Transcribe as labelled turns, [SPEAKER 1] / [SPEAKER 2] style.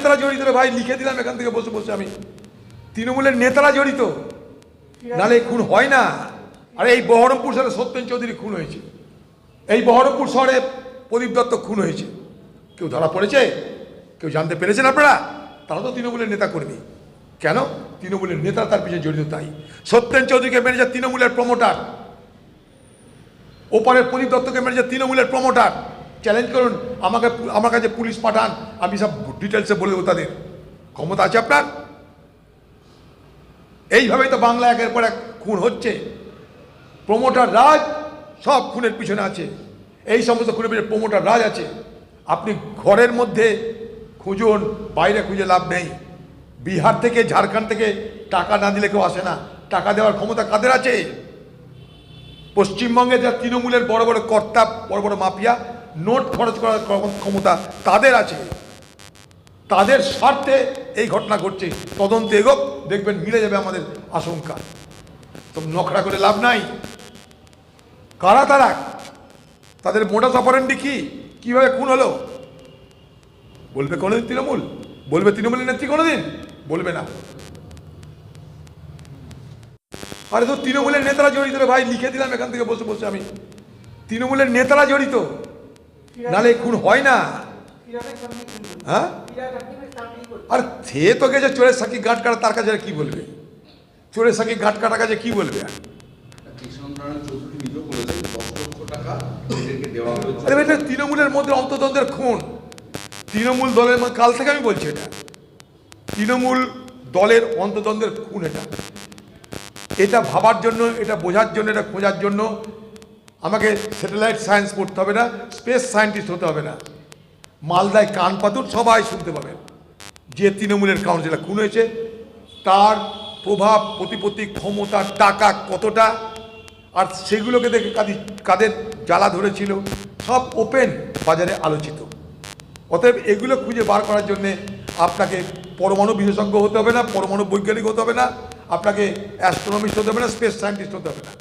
[SPEAKER 1] নেতারা জড়িত ভাই, লিখে দিলাম এখান থেকে, বসে বসে আমি। তৃণমূলের নেতারা জড়িত। নালে খুন হয় না। আরে এই বহরমপুর শহরে সত্যেন চৌধুরী খুন হয়েছে। এই বহরমপুর শহরে প্রদীপ দত্ত খুন হয়েছে। কেউ ধরা পড়েছে? কেউ জানতে পেরেছেন আপনারা? তারা তো তৃণমূলের নেতা কর্মী। কেন? তৃণমূলের নেতা তার পিছনে জড়িত তাই। সত্যেন চৌধুরীকে যায় তৃণমূলের প্রমোটার ওপারের প্রদীপ দত্তকে যায় তৃণমূলের প্রমোটার চ্যালেঞ্জ করুন, আমাকে আমার কাছে পুলিশ পাঠান, আমি সব ডিটেলসে বলে দেবো তাদের। ক্ষমতা আছে আপনার? এইভাবেই তো বাংলা একের পর এক খুন হচ্ছে। প্রমোটার রাজ সব খুনের পিছনে আছে। এই সমস্ত খুনের পিছনে প্রমোটার রাজ আছে। আপনি ঘরের মধ্যে খুঁজুন, বাইরে খুঁজে লাভ নেই। বিহার থেকে, ঝাড়খণ্ড থেকে টাকা না দিলে কেউ আসে না। টাকা দেওয়ার ক্ষমতা কাদের আছে? পশ্চিমবঙ্গে যা তৃণমূলের বড় বড় কর্তা, বড় বড় মাফিয়া নোট খরচ করার ক্ষমতা তাদের আছে। তাদের স্বার্থে এই ঘটনা ঘটছে। তদন্ত এগোক, দেখবেন মিলে যাবে আমাদের আশঙ্কা। তো নখরা করে লাভ নাই। কারা তারা? তাদের মোটা অপারেন্ডি কি? কীভাবে খুন হলো? বলবে কোনোদিন তৃণমূল? বলবে তৃণমূলের নেত্রী কোনোদিন? বলবে না। আরে তো তৃণমূলের নেতারা জড়িত ভাই, লিখে দিলাম এখান থেকে বসে বসে আমি। তৃণমূলের নেতারা জড়িত। নালে খুন হয় না। হ্যাঁ? আর সে তো গেছে চোরের সাকি গাঁট কাটা, তার কাছে কি বলবে? চোরের সাকি গাঁট কাটা কাছে কি বলবে? এটা তৃণমূলের মধ্যে অন্তদ্বন্দ্বের খুন। তৃণমূল দলের কাল থেকে আমি বলছি এটা। তৃণমূল দলের অন্তদ্বন্দ্বের খুন এটা। এটা ভাবার জন্য, এটা বোঝার জন্য, এটা খোঁজার জন্য আমাকে স্যাটেলাইট সায়েন্স পড়তে হবে না স্পেস সায়েন্টিস্ট হতে হবে না। মালদায় কান পাতুর সবাই শুনতে পাবেন যে তৃণমূলের কাউন্সিলর খুন হয়েছে, তার প্রভাব, প্রতিপত্তি, ক্ষমতা, টাকা কতটা, আর সেগুলোকে দেখে কাদের কাদের জ্বালা ধরেছিল, সব ওপেন বাজারে আলোচিত। অতএব এগুলো খুঁজে বার করার জন্যে আপনাকে পরমাণু বিশেষজ্ঞ হতে হবে না, পরমাণু বৈজ্ঞানিক হতে হবে না, আপনাকে অ্যাস্ট্রোনমিস্ট হতে হবে না স্পেস সায়েন্টিস্ট হতে হবে না।